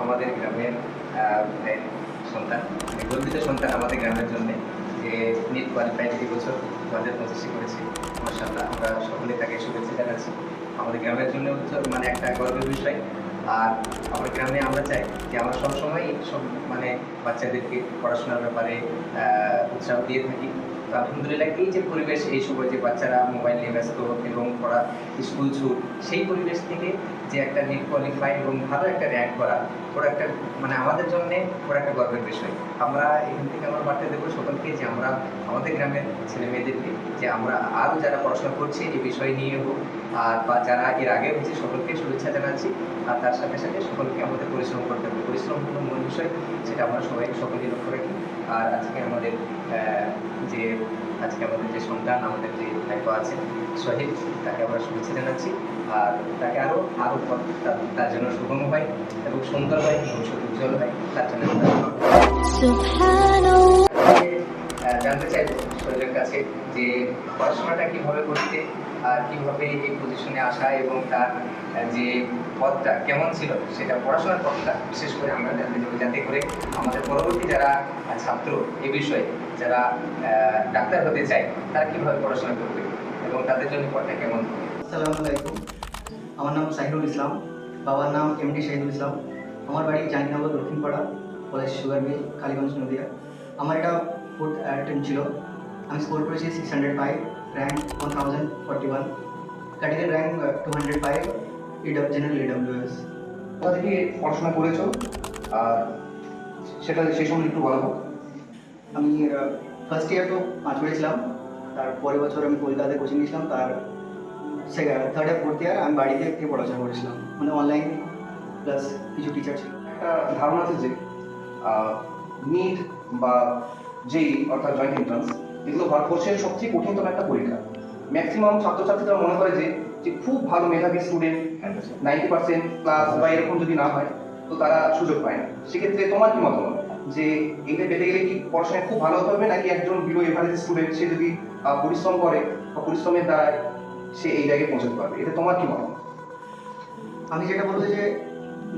আমাদের গ্রামের সন্তান গর্বিত সন্তান আমাদের গ্রামের জন্য যে নিট কোয়ালিফাইড এই বছর দু হাজার পঁচিশে করেছে মাসাল্লাহ আমরা সকলে তাকে শুভেচ্ছা জানাচ্ছি আমাদের গ্রামের জন্য মানে একটা গর্বের বিষয় আর আমার গ্রামে আমরা চাই যে আমরা সবসময় সব মানে বাচ্চাদেরকে পড়াশোনার ব্যাপারে উৎসাহ দিয়ে থাকি আলহামদুলিল্লাহ এই যে পরিবেশ, এই সময় যে বাচ্চারা মোবাইল নিয়ে ব্যস্ত এবং পড়া স্কুল ছুট, সেই পরিবেশ থেকে যে একটা নিট কোয়ালিফাই এবং ভালো একটা র্যাঙ্ক করা, ওরা একটা মানে আমাদের জন্য ওরা একটা গর্বের বিষয়। আমরা এখান থেকে আমরা বার্তা দেবো সকলকে যে আমরা, আমাদের গ্রামের ছেলে মেয়েদেরকে, যে আমরা আরও যারা পড়াশোনা করছে এই বিষয় নিয়ে হোক, আর বা যারা এর আগে হয়েছে সকলকে শুভেচ্ছা জানাচ্ছি, আর তার সাথে সাথে সকলকে আমাদের পরিশ্রম করতে হবে। পরিশ্রম হলো মূল বিষয়, সেটা আমরা সবাই সকলেই লক্ষ্য রাখি। আর আজকে আমাদের যে আজকে আমাদের যে সন্তান আমাদের যে দায়িত্ব আছে শহীদ তাকে আমরা শুভেচ্ছা জানাচ্ছি। আর তাকে আরও আরও তার জন্য সুগম হয় এবং সুন্দর হয় ভবিষ্যৎ উজ্জ্বল হয় তার জন্য জানতে চাই শরীরের কাছে যে পড়াশোনাটা কীভাবে করতে কীভাবে এই পজিশনে আসা এবং তার যে পথটা কেমন ছিল সেটা পড়াশোনার পথটা, বিশেষ করে আমরা জানতে চাইব যাতে করে আমাদের পরবর্তী যারা ছাত্র এ বিষয়ে, যারা ডাক্তার হতে চায়, তারা কীভাবে পড়াশোনা করবে এবং তাদের জন্য পথটা কেমন? আসসালামু আলাইকুম। আমার নাম সাইনুল ইসলাম। বাবার নাম এমডি শহীদুল ইসলাম। আমার বাড়ি Jahangirnagar, Dakshinpara, college sugar mill, Kaliganj, Nadia. আমার এটা ফুড অ্যাটেম্প ছিল। আমি স্কোর করেছি six hundred five category rank two hundred five ইডাব general EWS কোথা থেকে পড়াশোনা করেছ? আর সেটা সেই সম্বন্ধে একটু বলা। হোক আমি ফার্স্ট ইয়ার তো পাঁচ পড়েছিলাম তার পরের বছর আমি কলকাতায় কোচিং নিয়েছিলাম। তার second third year fourth year আমি বাড়িতে থেকে পড়াশোনা করেছিলাম। মানে অনলাইন প্লাস কিছু টিচার ছিল। একটা ধারণা আছে যে নিট বা যেই অর্থাৎ জয়েন্ট এন্ট্রান্স এগুলো ভারতবর্ষের সবচেয়ে কঠিনতম একটা পরীক্ষা। ম্যাক্সিমাম ছাত্রছাত্রীরা মনে করে যে যে খুব ভালো মেধাবী স্টুডেন্ট নাইনটি পার্সেন্ট ক্লাস বা এরকম যদি না হয়, তো তারা সুযোগ পায় না। সেক্ষেত্রে তোমার কি মতামত? যে এইটা পেতে গেলে কি পড়াশোনায় খুব ভালো হতে হবে, নাকি একজন বিলো এভারেজ স্টুডেন্ট সে যদি পরিশ্রম করে বা পরিশ্রমের দ্বারা সে এই জায়গায় পৌঁছতে পারবে? এটা তোমার কি মতামত? আমি যেটা বলব যে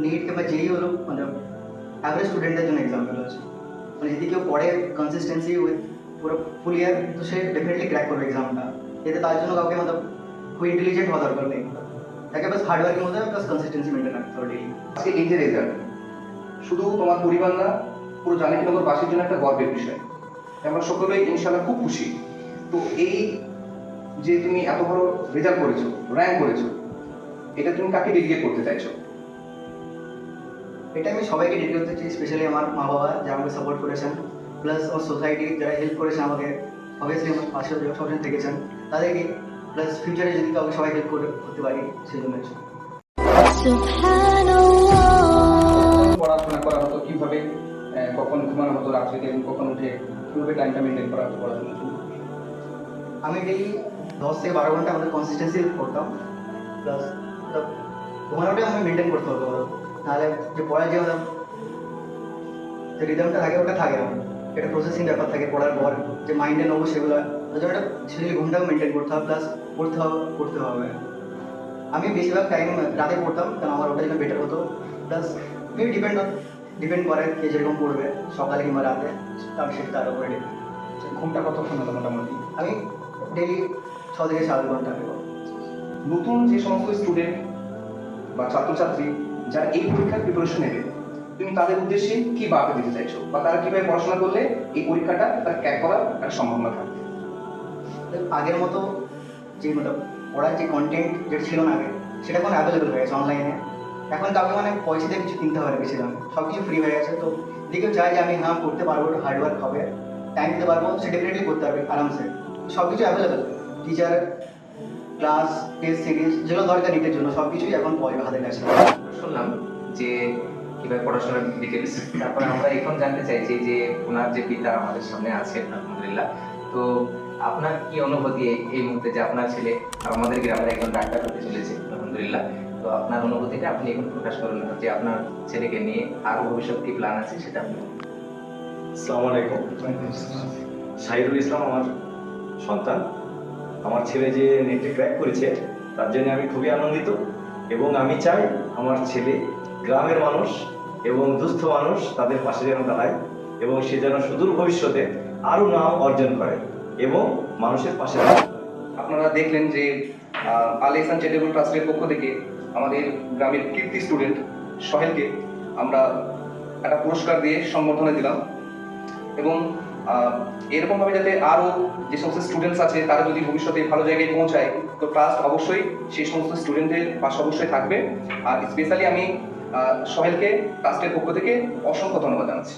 নিট কিংবা যেই হলো মানে অ্যাভারেজ স্টুডেন্টদের জন্য এক্সাম্পল হচ্ছে। মানে যদি কেউ পড়ে কনসিস্টেন্সি উইথ পুরো ফুল ইয়ার তো সে ডেফিনেটলি ক্র্যাক করবে এক্সামটা এতে তার জন্য কাউকে মতো খুব ইন্টেলিজেন্ট হওয়া দরকার নেই। তাকে বাস হার্ড ওয়ার্কিং হতে হবে প্লাস কনসিস্টেন্সি মেনটেন রাখতে হবে daily। আজকে এই যে রেজাল্ট শুধু তোমার পরিবার না পুরো জাহাঙ্গীরনগর বাসীর জন্য একটা গর্বের বিষয়। আমরা সকলেই ইনশাল্লাহ খুব খুশি। তো এই যে তুমি এত বড় রেজাল্ট করেছ র্যাঙ্ক করেছ এটা তুমি কাকে ডেডিকেট করতে চাইছো? এটা আমি সবাইকে ডেডিকেট করতে চাই স্পেশালি আমার মা বাবা যারা আমাকে সাপোর্ট করেছেন। প্লাস আমার সোসাইটি যারা হেল্প করেছে আমাকে অবভিয়াসলি আমার পাশে যারা সবসময় থেকেছেন তাদেরকে প্লাস ফিউচারে যদি কাউকে সবাই হেল্প করে করতে পারি সেই জন্য পড়াশোনা করা হতো কীভাবে কখন ঘুমানো হতো রাত্রিতে এবং কখন উঠে কীভাবে টাইমটা মেনটেন করা হতো পড়াশোনার জন্য আমি ডেলি দশ থেকে বারো ঘণ্টা আমাদের কনসিস্টেন্সি করতাম প্লাস ঘুমানোটাই আমি মেনটেন করতে হতো তাহলে যে পড়া যে আমাদের রিদমটা থাকে ওটা থাকে না। এটা প্রসেসিং ব্যাপার থাকে পড়ার পর যে মাইন্ডে নেব সেগুলো। একটা স্পেশালি ঘুমটাও মেনটেন করতে হবে প্লাস পড়তে হবে পড়তে হবে। আমি বেশিরভাগ টাইম রাতে পড়তাম কারণ আমার ওটা জন্য বেটার হতো। প্লাস মেবি ডিপেন্ড ডিপেন্ড করে কে যেরকম পড়বে সকালে কিংবা রাতে তার সেটা তার উপরে depend। ঘুমটা কতক্ষণ হতো মোটামুটি? আমি ডেলি ছ থেকে সাত ঘণ্টা নেব। নতুন যে সমস্ত স্টুডেন্ট বা ছাত্রছাত্রী যারা এই পরীক্ষার প্রিপারেশন নেবে তুমি তাদের উদ্দেশ্যে কি বার্তা দিতে চাইছো? বা তারা কীভাবে পড়াশোনা করলে এই পরীক্ষাটা তার ক্যাক করার একটা সম্ভাবনা থাকবে? আগের মতো যে মতো পড়ার যে কন্টেন্ট যেটা ছিল না আগে সেটা এখন অ্যাভেলেবেল হয়ে গেছে অনলাইনে এখন কাউকে মানে পয়সা দিয়ে কিছু কিনতে হবে না বেশি দামে। সব কিছু ফ্রি হয়ে গেছে তো যদি কেউ চায় যে আমি হ্যাঁ করতে পারব একটু হার্ডওয়ার্ক হবে। টাইম দিতে পারব সে ডেফিনেটলি করতে পারবে আরামসে। সব কিছু available teacher class test series যেগুলো দরকার নিটের জন্য সব কিছুই এখন পাওয়া যাবে হাতের কাছে শুনলাম যে কীভাবে পড়াশোনার ডিটেলস তারপরে আমরা এখন জানতে চাইছি যে ওনার যে পিতা আমাদের সামনে আছেন আলহামদুলিল্লাহ। তো আপনার কি অনুভূতি এই- মুহূর্তে যে আপনার ছেলে আমাদের গ্রামের একজন ডাক্তার হতে চলেছে, আলহামদুলিল্লাহ? তো আপনার অনুভূতিটা আপনি এখন প্রকাশ করুন যে আপনার ছেলেকে নিয়ে আরও ভবিষ্যৎ কি প্ল্যান আছে সেটা আপনি আলাইকুম। শাহিদুল ইসলাম আমার সন্তান। আমার ছেলে যে নেটে ক্র্যাক করেছে, তার জন্য আমি খুবই আনন্দিত এবং আমি চাই আমার ছেলে গ্রামের মানুষ এবং দুস্থ মানুষ তাদের পাশে যেন দাঁড়ায় এবং সে যেন সুদূর ভবিষ্যতে আরও নাম অর্জন করে এবং মানুষের পাশে আপনারা দেখলেন যে আল ইহসান চ্যারিটেবল ট্রাস্টের পক্ষ থেকে আমাদের গ্রামের কীর্তি স্টুডেন্ট সোহেলকে আমরা একটা পুরস্কার দিয়ে সম্বর্ধনা দিলাম। এবং এরকমভাবে যাতে আরও যে সমস্ত স্টুডেন্টস আছে, তারা যদি ভবিষ্যতে ভালো জায়গায় পৌঁছায়, তো ট্রাস্ট অবশ্যই সেই সমস্ত স্টুডেন্টদের পাশে অবশ্যই থাকবে। আর স্পেশালি আমি সোহেলকে ট্রাস্টের পক্ষ থেকে অসংখ্য ধন্যবাদ জানাচ্ছি।